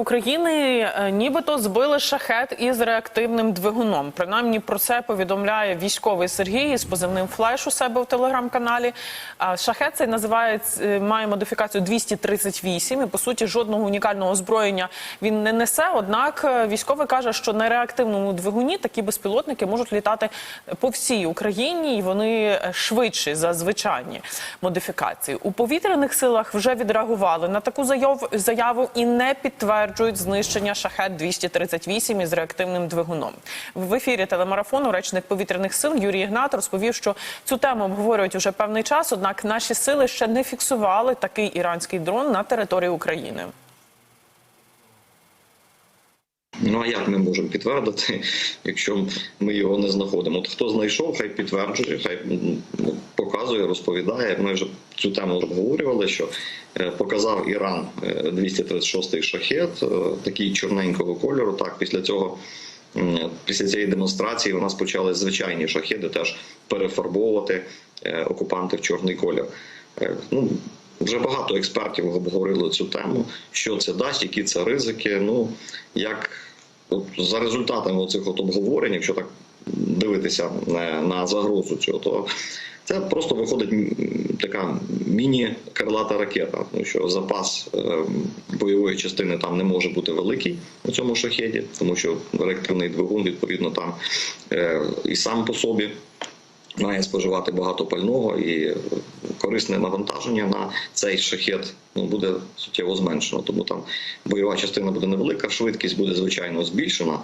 України е, нібито збили шахет із реактивним двигуном. Принаймні про це повідомляє військовий Сергій з позивним флеш у себе в телеграм-каналі. Шахет цей називається е, має модифікацію 238 і по суті жодного унікального озброєння він не несе. Однак е, військовий каже, що на реактивному двигуні такі безпілотники можуть літати по всій Україні, і вони швидші за звичайні модифікації. У повітряних силах вже відреагували на таку заяв- заяву і не підтверджують знищення шахет 238 із реактивним двигуном. В ефірі телемарафону речник повітряних сил Юрій Ігнат розповів, що цю тему обговорюють уже певний час. Однак наші сили ще не фіксували такий іранський дрон на території України. Ну а як ми можемо підтвердити, якщо ми його не знаходимо? От хто знайшов, хай підтверджує, хай ну, показує, розповідає. Ми вже цю тему обговорювали, що е, показав Іран е, 236-й шахет, е, такий чорненького кольору. Так, після цього. Після цієї демонстрації у нас почали звичайні шахеди теж перефарбовувати е, окупанти в чорний колір. Е, Ну вже багато експертів обговорили цю тему. Що це дасть, які це ризики. Ну як от, за результатами цих обговорень, якщо так дивитися на загрозу цього, то це просто виходить така міні-крилата ракета, тому що запас е, бойової частини там не може бути великий у цьому шахеді, тому що реактивний двигун відповідно там е, і сам по собі має споживати багато пального і корисне навантаження на цей шахет ну, буде суттєво зменшено. Тому там бойова частина буде невелика, швидкість буде звичайно збільшена.